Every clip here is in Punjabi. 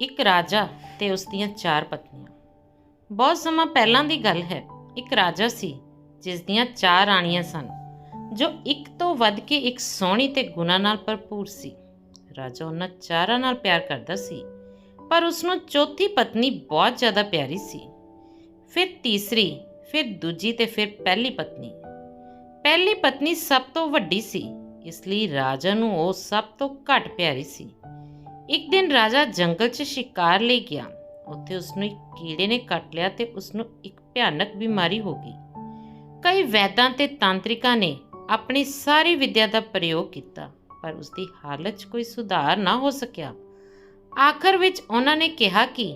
ਇੱਕ ਰਾਜਾ ਤੇ ਉਸ ਦੀਆਂ ਚਾਰ ਪਤਨੀਆਂ। ਬਹੁਤ ਸਮਾਂ ਪਹਿਲਾਂ ਦੀ ਗੱਲ ਹੈ, ਇੱਕ ਰਾਜਾ ਸੀ, ਜਿਸ ਦੀਆਂ ਚਾਰ ਰਾਣੀਆਂ ਸਨ, ਜੋ ਇੱਕ ਤੋਂ ਵੱਧ ਕੇ ਇੱਕ ਸੋਹਣੀ ਤੇ ਗੁਣਾਂ ਨਾਲ ਭਰਪੂਰ ਸੀ। ਰਾਜਾ ਉਹਨਾਂ ਚਾਰਾਂ ਨਾਲ ਪਿਆਰ ਕਰਦਾ ਸੀ, ਪਰ ਉਸ ਨੂੰ ਚੌਥੀ ਪਤਨੀ ਬਹੁਤ ਜ਼ਿਆਦਾ ਪਿਆਰੀ ਸੀ। ਫਿਰ ਤੀਸਰੀ, ਫਿਰ ਦੂਜੀ ਤੇ ਫਿਰ ਪਹਿਲੀ ਪਤਨੀ। ਪਹਿਲੀ ਪਤਨੀ ਸਭ ਤੋਂ ਵੱਡੀ ਸੀ, ਇਸ ਲਈ ਰਾਜਾ ਨੂੰ ਉਹ ਸਭ ਤੋਂ ਘੱਟ ਪਿਆਰੀ ਸੀ। ਇੱਕ ਦਿਨ ਰਾਜਾ ਜੰਗਲ 'ਚ ਸ਼ਿਕਾਰ ਲਈ ਗਿਆ। ਉੱਥੇ ਉਸ ਨੂੰ ਇੱਕ ਕੀੜੇ ਨੇ ਕੱਟ ਲਿਆ ਤੇ ਉਸ ਨੂੰ ਇੱਕ ਭਿਆਨਕ ਬਿਮਾਰੀ ਹੋ ਗਈ। ਕਈ ਵੈਦਾਂ ਤੇ ਤਾਂਤਰਿਕਾਂ ਨੇ ਆਪਣੀ ਸਾਰੀ ਵਿੱਦਿਆ ਦਾ ਪ੍ਰਯੋਗ ਕੀਤਾ, ਪਰ ਉਸ ਦੀ ਹਾਲਤ 'ਚ ਕੋਈ ਸੁਧਾਰ ਨਾ ਹੋ ਸਕਿਆ। ਆਖਰ ਵਿੱਚ ਉਹਨਾਂ ਨੇ ਕਿਹਾ ਕਿ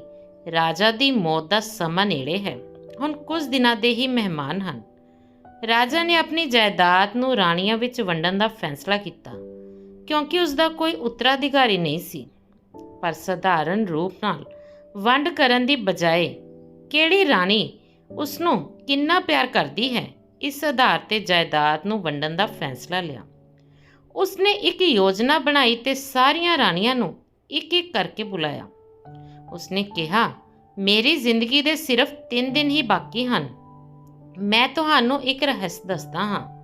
ਰਾਜਾ ਦੀ ਮੌਤ ਦਾ ਸਮਾਂ ਨੇੜੇ ਹੈ। ਹੁਣ ਕੁਝ ਦਿਨਾਂ ਦੇ ਹੀ ਮਹਿਮਾਨ ਹਨ। ਰਾਜਾ ਨੇ ਆਪਣੀ ਜਾਇਦਾਦ ਨੂੰ ਰਾਣੀਆਂ ਵਿੱਚ ਵੰਡਣ ਦਾ ਫੈਸਲਾ ਕੀਤਾ, ਕਿਉਂਕਿ ਉਸ ਦਾ ਕੋਈ ਉੱਤਰਾਧਿਕਾਰੀ ਨਹੀਂ ਸੀ। ਪਰ ਸਧਾਰਨ ਰੂਪ ਨਾਲ ਵੰਡ ਕਰਨ ਦੀ ਬਜਾਏ ਕਿਹੜੀ ਰਾਣੀ ਉਸ ਨੂੰ ਕਿੰਨਾ ਪਿਆਰ ਕਰਦੀ ਹੈ, ਇਸ ਆਧਾਰ ਤੇ ਜਾਇਦਾਦ ਨੂੰ ਵੰਡਣ ਦਾ ਫੈਸਲਾ ਲਿਆ। ਉਸਨੇ ਇੱਕ ਯੋਜਨਾ ਬਣਾਈ ਤੇ ਸਾਰੀਆਂ ਰਾਣੀਆਂ ਨੂੰ ਇੱਕ ਇੱਕ ਕਰਕੇ ਬੁਲਾਇਆ। ਉਸਨੇ ਕਿਹਾ, ਮੇਰੀ ਜ਼ਿੰਦਗੀ ਦੇ ਸਿਰਫ 3 ਦਿਨ ਹੀ ਬਾਕੀ ਹਨ। ਮੈਂ ਤੁਹਾਨੂੰ ਇੱਕ ਰਹੱਸ ਦੱਸਦਾ ਹਾਂ।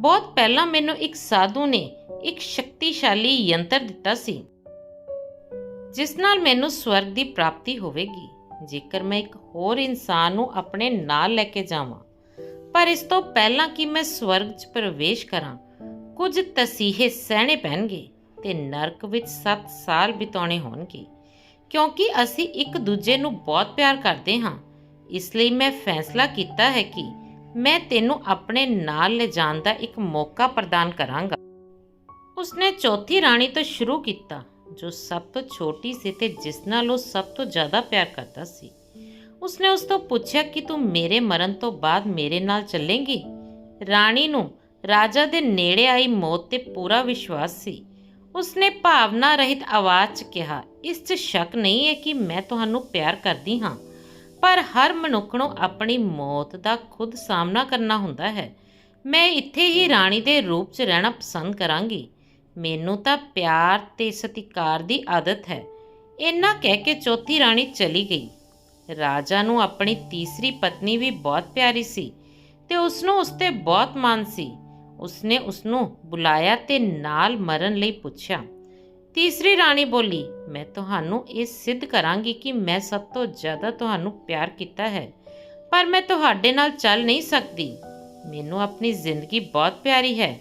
ਬਹੁਤ ਪਹਿਲਾਂ ਮੈਨੂੰ ਇੱਕ ਸਾਧੂ ਨੇ ਇੱਕ ਸ਼ਕਤੀਸ਼ਾਲੀ ਯੰਤਰ ਦਿੱਤਾ ਸੀ। ਜਿਸ ਨਾਲ ਮੈਨੂੰ ਸਵਰਗ ਦੀ ਪ੍ਰਾਪਤੀ ਹੋਵੇਗੀ। ਜੇਕਰ ਮੈਂ ਇੱਕ ਹੋਰ ਇਨਸਾਨ ਨੂੰ ਆਪਣੇ ਨਾਲ ਲੈ ਕੇ ਜਾਵਾਂ, ਪਰ ਇਸ ਤੋਂ ਪਹਿਲਾਂ ਕਿ ਮੈਂ ਸਵਰਗ 'ਚ ਪ੍ਰਵੇਸ਼ ਕਰਾਂ, ਕੁਝ ਤਸੀਹੇ ਸਹਿਣੇ ਪੈਣਗੇ ਤੇ ਨਰਕ ਵਿੱਚ 7 ਸਾਲ ਬਿਤਾਉਣੇ ਹੋਣਗੇ। ਕਿਉਂਕਿ ਅਸੀਂ ਇੱਕ ਦੂਜੇ ਨੂੰ ਬਹੁਤ ਪਿਆਰ ਕਰਦੇ ਹਾਂ, ਇਸ ਲਈ ਮੈਂ ਫੈਸਲਾ ਕੀਤਾ ਹੈ ਕਿ ਮੈਂ ਤੈਨੂੰ ਆਪਣੇ ਨਾਲ ਲੈ ਜਾਣ ਦਾ ਇੱਕ ਮੌਕਾ ਪ੍ਰਦਾਨ ਕਰਾਂਗਾ। ਉਸਨੇ ਚੌਥੀ ਰਾਣੀ ਤੋਂ ਸ਼ੁਰੂ ਕੀਤਾ। ਜੋ ਸਭ ਤੋਂ ਛੋਟੀ ਸੀ ਤੇ ਜਿਸ ਨਾਲ ਉਹ ਸਭ ਤੋਂ ਜ਼ਿਆਦਾ ਪਿਆਰ ਕਰਦਾ ਸੀ। ਉਸਨੇ ਉਸ ਤੋਂ ਪੁੱਛਿਆ ਕਿ ਤੂੰ ਮੇਰੇ ਮਰਨ ਤੋਂ ਬਾਅਦ ਮੇਰੇ ਨਾਲ ਚੱਲੇਂਗੀ? ਰਾਣੀ ਨੂੰ ਰਾਜਾ ਦੇ ਨੇੜੇ ਆਈ ਮੌਤ ਤੇ ਪੂਰਾ ਵਿਸ਼ਵਾਸ ਸੀ। ਉਸਨੇ ਭਾਵਨਾ ਰਹਿਤ ਆਵਾਜ਼ 'ਚ ਕਿਹਾ, ਇਸ 'ਚ ਸ਼ੱਕ ਨਹੀਂ ਹੈ ਕਿ ਮੈਂ ਤੁਹਾਨੂੰ ਪਿਆਰ ਕਰਦੀ ਹਾਂ, ਪਰ ਹਰ ਮਨੁੱਖ ਨੂੰ ਆਪਣੀ ਮੌਤ ਦਾ ਖੁਦ ਸਾਹਮਣਾ ਕਰਨਾ ਹੁੰਦਾ ਹੈ। ਮੈਂ ਇੱਥੇ ਹੀ ਰਾਣੀ ਦੇ ਰੂਪ 'ਚ ਰਹਿਣਾ ਪਸੰਦ ਕਰਾਂਗੀ। ਮੈਨੂੰ ਤਾਂ ਪਿਆਰ ਤੇ ਸਤਿਕਾਰ ਦੀ ਆਦਤ ਹੈ। ਇੰਨਾ ਕਹਿ ਕੇ ਚੌਥੀ ਰਾਣੀ ਚਲੀ ਗਈ। ਰਾਜਾ ਨੂੰ ਆਪਣੀ ਤੀਸਰੀ ਪਤਨੀ ਵੀ ਬਹੁਤ ਪਿਆਰੀ ਸੀ ਤੇ ਉਸ ਨੂੰ ਉਸ ਤੇ ਬਹੁਤ ਮਾਣ ਸੀ। ਉਸਨੇ ਉਸ ਨੂੰ ਬੁਲਾਇਆ ਤੇ ਨਾਲ ਮਰਨ ਲਈ ਪੁੱਛਿਆ। ਤੀਸਰੀ ਰਾਣੀ ਬੋਲੀ, ਮੈਂ ਤੁਹਾਨੂੰ ਇਹ ਸਿੱਧ ਕਰਾਂਗੀ ਕਿ ਮੈਂ ਸਭ ਤੋਂ ਜ਼ਿਆਦਾ ਤੁਹਾਨੂੰ ਪਿਆਰ ਕੀਤਾ ਹੈ, ਪਰ ਮੈਂ ਤੁਹਾਡੇ ਨਾਲ ਚੱਲ ਨਹੀਂ ਸਕਦੀ। ਮੈਨੂੰ ਆਪਣੀ ਜ਼ਿੰਦਗੀ ਬਹੁਤ ਪਿਆਰੀ ਹੈ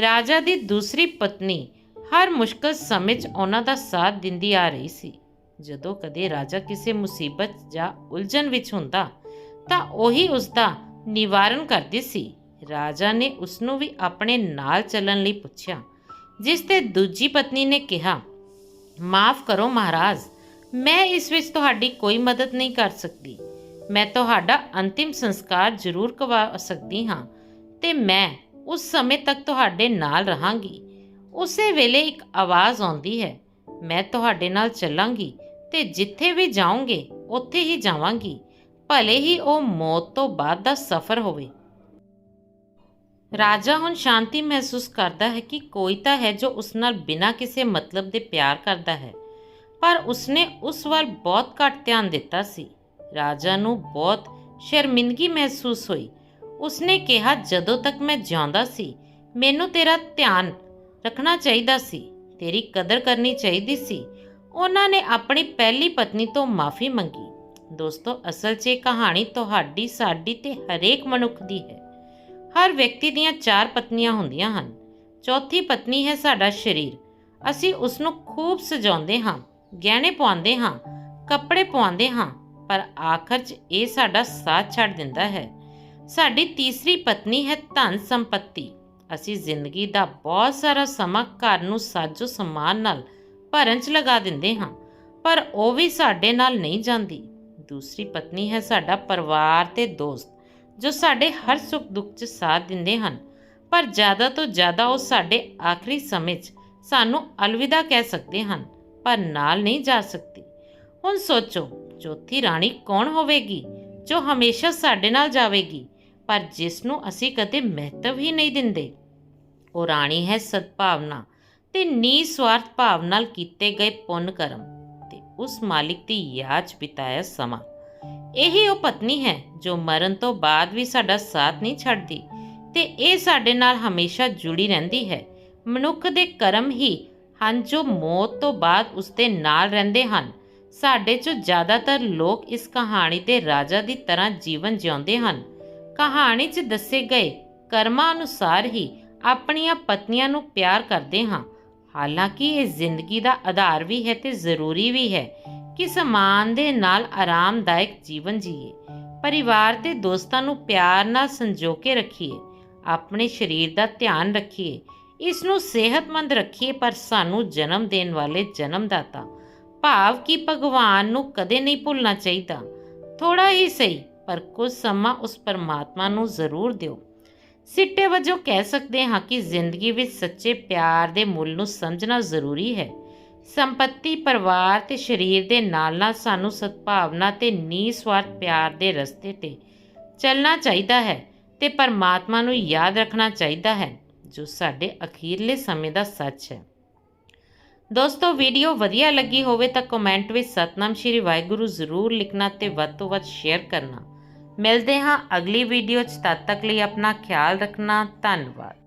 ਰਾਜਾ ਦੀ ਦੂਸਰੀ ਪਤਨੀ ਹਰ ਮੁਸ਼ਕਲ ਸਮੇਂ 'ਚ ਉਹਨਾਂ ਦਾ ਸਾਥ ਦਿੰਦੀ ਆ ਰਹੀ ਸੀ। ਜਦੋਂ ਕਦੇ ਰਾਜਾ ਕਿਸੇ ਮੁਸੀਬਤ ਜਾਂ ਉਲਝਣ ਵਿੱਚ ਹੁੰਦਾ, ਤਾਂ ਉਹੀ ਉਸ ਦਾ ਨਿਵਾਰਨ ਕਰਦੀ ਸੀ। ਰਾਜਾ ਨੇ ਉਸ ਨੂੰ ਵੀ ਆਪਣੇ ਨਾਲ ਚੱਲਣ ਲਈ ਪੁੱਛਿਆ, ਜਿਸ ਤੇ ਦੂਜੀ ਪਤਨੀ ਨੇ ਕਿਹਾ, ਮਾਫ ਕਰੋ ਮਹਾਰਾਜ, ਮੈਂ ਇਸ ਵਿੱਚ ਤੁਹਾਡੀ ਕੋਈ ਮਦਦ ਨਹੀਂ ਕਰ ਸਕਦੀ। ਮੈਂ ਤੁਹਾਡਾ ਅੰਤਿਮ ਸੰਸਕਾਰ ਜ਼ਰੂਰ ਕਰਵਾ ਸਕਦੀ ਹਾਂ ਤੇ ਮੈਂ ਉਸ ਸਮੇਂ ਤੱਕ ਤੁਹਾਡੇ ਨਾਲ ਰਹਾਂਗੀ। ਉਸੇ ਵੇਲੇ ਇੱਕ ਆਵਾਜ਼ ਆਉਂਦੀ ਹੈ, ਮੈਂ ਤੁਹਾਡੇ ਨਾਲ ਚੱਲਾਂਗੀ ਤੇ ਜਿੱਥੇ ਵੀ ਜਾਓਗੇ, ਉੱਥੇ ਹੀ ਜਾਵਾਂਗੀ। ਭਲੇ ਹੀ ਉਹ ਮੌਤ ਤੋਂ ਬਾਅਦ ਦਾ ਸਫ਼ਰ ਹੋਵੇ। ਰਾਜਾ ਹੁਣ ਸ਼ਾਂਤੀ ਮਹਿਸੂਸ ਕਰਦਾ ਹੈ ਕਿ ਕੋਈ ਤਾਂ ਹੈ ਜੋ ਉਸ ਨਾਲ ਬਿਨਾਂ ਕਿਸੇ ਮਤਲਬ ਦੇ ਪਿਆਰ ਕਰਦਾ ਹੈ। ਪਰ ਉਸਨੇ ਉਸ ਵਾਰ ਬਹੁਤ ਘੱਟ ਧਿਆਨ ਦਿੱਤਾ ਸੀ। ਰਾਜਾ ਨੂੰ ਬਹੁਤ ਸ਼ਰਮਿੰਦਗੀ ਮਹਿਸੂਸ ਹੋਈ ਉਸਨੇ ਕਿਹਾ, ਜਦੋਂ ਤੱਕ ਮੈਂ ਜਿਉਂਦਾ ਸੀ, ਮੈਨੂੰ ਤੇਰਾ ਧਿਆਨ ਰੱਖਣਾ ਚਾਹੀਦਾ ਸੀ, ਤੇਰੀ ਕਦਰ ਕਰਨੀ ਚਾਹੀਦੀ ਸੀ। ਉਹਨਾਂ ਨੇ ਆਪਣੀ ਪਹਿਲੀ ਪਤਨੀ ਤੋਂ ਮਾਫੀ ਮੰਗੀ। ਦੋਸਤੋ, ਅਸਲ 'ਚ ਇਹ ਕਹਾਣੀ ਤੁਹਾਡੀ, ਸਾਡੀ ਤੇ ਹਰੇਕ ਮਨੁੱਖ ਦੀ ਹੈ। ਹਰ ਵਿਅਕਤੀ ਦੀਆਂ ਚਾਰ ਪਤਨੀਆਂ ਹੁੰਦੀਆਂ ਹਨ। ਚੌਥੀ ਪਤਨੀ ਹੈ ਸਾਡਾ ਸਰੀਰ। ਅਸੀਂ ਉਸ ਨੂੰ ਖੂਬ ਸਜਾਉਂਦੇ ਹਾਂ, ਗਹਿਣੇ ਪਵਾਉਂਦੇ ਹਾਂ, ਕੱਪੜੇ ਪਾਉਂਦੇ ਹਾਂ, ਪਰ ਆਖਰ 'ਚ ਇਹ ਸਾਡਾ ਸਾਥ ਛੱਡ ਦਿੰਦਾ ਹੈ। ਸਾਡੀ ਤੀਸਰੀ ਪਤਨੀ ਹੈ ਧਨ ਸੰਪਤੀ। ਅਸੀਂ ਜ਼ਿੰਦਗੀ ਦਾ ਬਹੁਤ ਸਾਰਾ ਸਮਾਂ ਘਰ ਨੂੰ ਸਾਜੋ ਸਮਾਨ ਨਾਲ ਭਰਨ 'ਚ ਲਗਾ ਦਿੰਦੇ ਹਾਂ, ਪਰ ਉਹ ਵੀ ਸਾਡੇ ਨਾਲ ਨਹੀਂ ਜਾਂਦੀ। ਦੂਸਰੀ ਪਤਨੀ ਹੈ ਸਾਡਾ ਪਰਿਵਾਰ ਤੇ ਦੋਸਤ, ਜੋ ਸਾਡੇ ਹਰ ਸੁੱਖ ਦੁੱਖ 'ਚ ਸਾਥ ਦਿੰਦੇ ਹਨ, ਪਰ ਜ਼ਿਆਦਾ ਤੋਂ ਜ਼ਿਆਦਾ ਉਹ ਸਾਡੇ ਆਖਰੀ ਸਮੇਂ 'ਚ ਸਾਨੂੰ ਅਲਵਿਦਾ ਕਹਿ ਸਕਦੇ ਹਨ, ਪਰ ਨਾਲ ਨਹੀਂ ਜਾ ਸਕਦੀ। ਹੁਣ ਸੋਚੋ, ਚੌਥੀ ਰਾਣੀ ਕੌਣ ਹੋਵੇਗੀ? ਜੋ ਹਮੇਸ਼ਾ ਸਾਡੇ ਨਾਲ ਜਾਵੇਗੀ, ਪਰ ਜਿਸ ਨੂੰ ਅਸੀਂ ਕਦੇ ਮਹੱਤਵ ਹੀ ਨਹੀਂ ਦਿੰਦੇ। ਉਹ ਰਾਣੀ ਹੈ ਸਦਭਾਵਨਾ ਤੇ ਨਿਸਵਾਰਥ ਭਾਵ ਨਾਲ ਕੀਤੇ ਗਏ ਪੁੰਨ ਕਰਮ ਤੇ ਉਸ ਮਾਲਿਕ ਦੀ ਯਾਦ 'ਚ ਬਿਤਾਇਆ ਸਮਾਂ। ਇਹੀ ਉਹ ਪਤਨੀ ਹੈ ਜੋ ਮਰਨ ਤੋਂ ਬਾਅਦ ਵੀ ਸਾਡਾ ਸਾਥ ਨਹੀਂ ਛੱਡਦੀ ਤੇ ਇਹ ਸਾਡੇ ਨਾਲ ਹਮੇਸ਼ਾ ਜੁੜੀ ਰਹਿੰਦੀ ਹੈ। ਮਨੁੱਖ ਦੇ ਕਰਮ ਹੀ ਹਨ ਜੋ ਮੌਤ ਤੋਂ ਬਾਅਦ ਉਸ ਦੇ ਨਾਲ ਰਹਿੰਦੇ ਹਨ। ਸਾਡੇ ਚੋਂ ਜ਼ਿਆਦਾਤਰ ਲੋਕ ਇਸ ਕਹਾਣੀ ਦੇ ਰਾਜਾ ਦੀ ਤਰ੍ਹਾਂ ਜੀਵਨ ਜਿਉਂਦੇ ਹਨ। ਕਹਾਣੀ 'ਚ ਦੱਸੇ ਗਏ ਕਰਮਾਂ ਅਨੁਸਾਰ ਹੀ ਆਪਣੀਆਂ ਪਤਨੀਆਂ ਨੂੰ ਪਿਆਰ ਕਰਦੇ ਹਾਂ। ਹਾਲਾਂਕਿ ਇਹ ਜ਼ਿੰਦਗੀ ਦਾ ਆਧਾਰ ਵੀ ਹੈ ਤੇ ਜ਼ਰੂਰੀ ਵੀ ਹੈ ਕਿ ਸਮਾਨ ਦੇ ਨਾਲ ਆਰਾਮਦਾਇਕ ਜੀਵਨ ਜੀਏ। ਪਰਿਵਾਰ ਤੇ ਦੋਸਤਾਂ ਨੂੰ ਪਿਆਰ ਨਾਲ ਸੰਜੋ ਕੇ ਰੱਖੀਏ, ਆਪਣੇ ਸਰੀਰ ਦਾ ਧਿਆਨ ਰੱਖੀਏ, ਇਸ ਨੂੰ ਸਿਹਤਮੰਦ ਰੱਖੀਏ, ਪਰ ਸਾਨੂੰ ਜਨਮ ਦੇਣ ਵਾਲੇ ਜਨਮਦਾਤਾ ਭਾਵ ਕਿ ਭਗਵਾਨ ਨੂੰ ਕਦੇ ਨਹੀਂ ਭੁੱਲਣਾ ਚਾਹੀਦਾ। ਥੋੜਾ ਹੀ ਸਹੀ, ਪਰ ਕੁਝ ਸਮਾਂ ਉਸ ਪਰਮਾਤਮਾ ਨੂੰ ਜ਼ਰੂਰ ਦਿਓ। ਸਿੱਟੇ ਵਜੋਂ ਕਹਿ ਸਕਦੇ ਹਾਂ ਕਿ ਜ਼ਿੰਦਗੀ ਵਿੱਚ ਸੱਚੇ ਪਿਆਰ ਦੇ ਮੁੱਲ ਨੂੰ ਸਮਝਣਾ ਜ਼ਰੂਰੀ ਹੈ। ਸੰਪਤੀ, ਪਰਿਵਾਰ ਤੇ ਸਰੀਰ ਦੇ ਨਾਲ ਨਾਲ ਸਾਨੂੰ ਸਦਭਾਵਨਾ ਤੇ ਨਿਸਵਾਰਥ ਪਿਆਰ ਦੇ ਰਸਤੇ ਤੇ ਚੱਲਣਾ ਚਾਹੀਦਾ ਹੈ ਤੇ ਪਰਮਾਤਮਾ ਨੂੰ ਯਾਦ ਰੱਖਣਾ ਚਾਹੀਦਾ ਹੈ, ਜੋ ਸਾਡੇ ਅਖੀਰਲੇ ਸਮੇਂ ਦਾ ਸੱਚ ਹੈ। ਦੋਸਤੋ ਵੀਡੀਓ ਵਧੀਆ ਲੱਗੀ ਹੋਵੇ ਤਾਂ ਕਮੈਂਟ ਵਿੱਚ ਸਤਨਾਮ ਸ਼੍ਰੀ ਵਾਹਿਗੁਰੂ ਜ਼ਰੂਰ ਲਿਖਣਾ ਤੇ ਵੱਧ ਤੋਂ ਵੱਧ ਸ਼ੇਅਰ ਕਰਨਾ। ਮਿਲਦੇ ਹਾਂ ਅਗਲੀ ਵੀਡੀਓ 'ਚ, ਤਦ ਤੱਕ ਲਈ ਆਪਣਾ ਖਿਆਲ ਰੱਖਣਾ। ਧੰਨਵਾਦ।